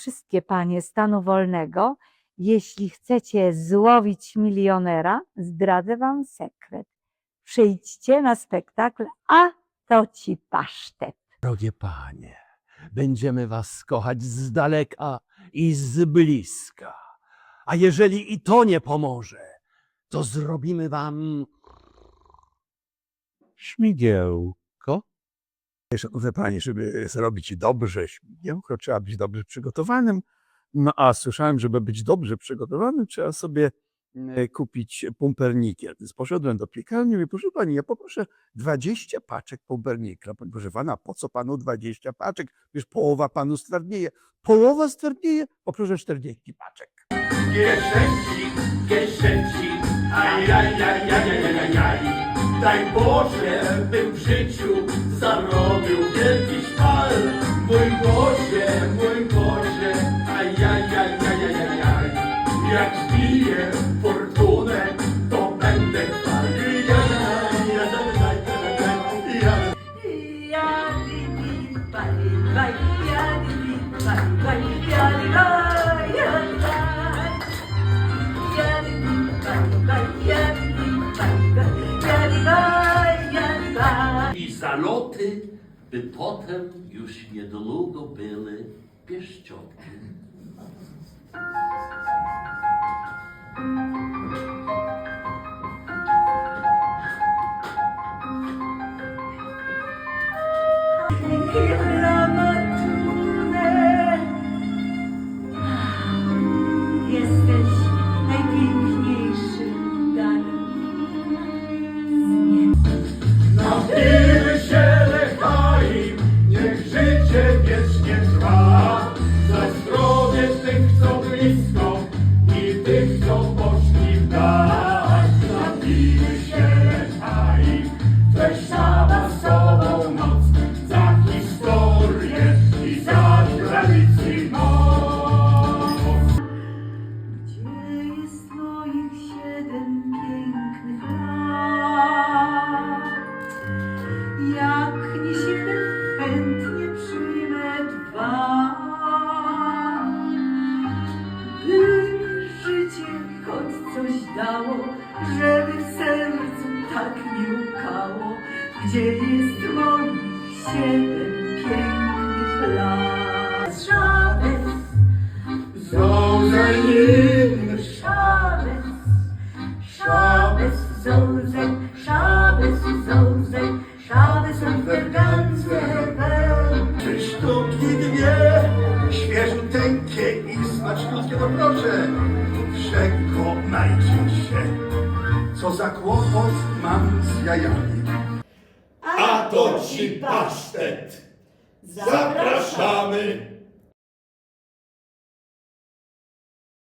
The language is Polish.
wszystkie panie stanu wolnego, jeśli chcecie złowić milionera, zdradzę wam sekret. Przyjdźcie na spektakl, a to ci pasztet. Drogie panie, będziemy was kochać z daleka i z bliska. A jeżeli i to nie pomoże, to zrobimy wam śmigiełko. Szanowne panie, żeby zrobić dobrze śmigiełko, trzeba być dobrze przygotowanym. No a słyszałem, żeby być dobrze przygotowanym, trzeba sobie e, kupić pumpernikiel. Więc poszedłem do piekarni i mówię, proszę pani, ja poproszę 20 paczek pumpernikla. Pani, proszę pana, po co panu 20 paczek? Wiesz, połowa panu stwardnieje. Połowa stwardnieje? Poproszę 40 paczek. Kieszonki, kieszonki, ajajajajajajaj. Daj Boże, bym w życiu zarobił wielki szpal. Mój Boże, mój Boże, ajajajajajajaj. Jak zbiję fortunę, to będę chwalił. I zaloty, by potem już niedługo były pieszczotki. dało, żeby w sercu tak nie łkało. Gdzie jest moich siedem pięknych lat? Szabes, Zołzajin, Szabes, Szabes, Szabes, Zołzek, Szabes der ganze Welt. Trzy sztuki dwie, świeżuteńkie i smaczniutkie, to proszę, przekonajcie się, co za kłopot mam z jajami. A to ci pasztet! Zapraszamy